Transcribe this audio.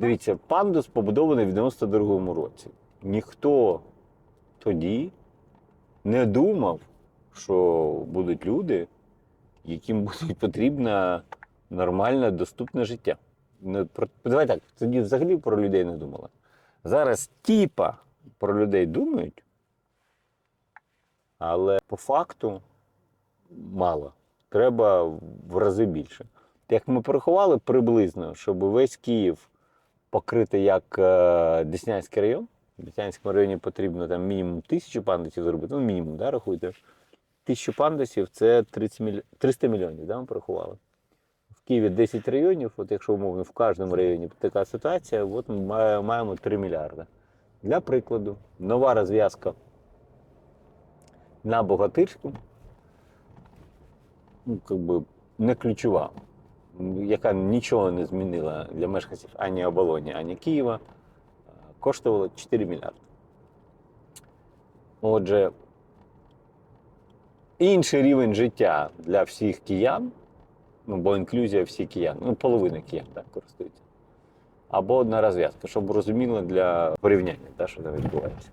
Дивіться, пандус побудований в 92-му році. Ніхто тоді не думав, що будуть люди, яким буде потрібно нормальне, доступне життя. Не Давай так, тоді взагалі про людей не думали. Зараз типа про людей думають, але по факту мало. Треба в рази більше. Як ми порахували приблизно, щоб весь Київ покрити як е, Деснянський район. В Деснянському районі потрібно там мінімум тисячу пандусів зробити. Ну, мінімум, да, рахуйте. Тисячу пандусів це 30 міль... 300 мільйонів, да, ми порахували. В Києві 10 районів, от якщо умовно в кожному районі така ситуація, от ми маємо 3 мільярди. Для прикладу, нова розв'язка на Богатирську, ну, как би, не ключова, яка нічого не змінила для мешканців ані оболоні, ані Києва, е, коштувала 4 мільярди. Отже, інший рівень життя для всіх киян, ну, бо інклюзія всіх киян, ну, половина киян так користується. Або одна розв'язка, щоб розуміло для порівняння, та, що там відбувається.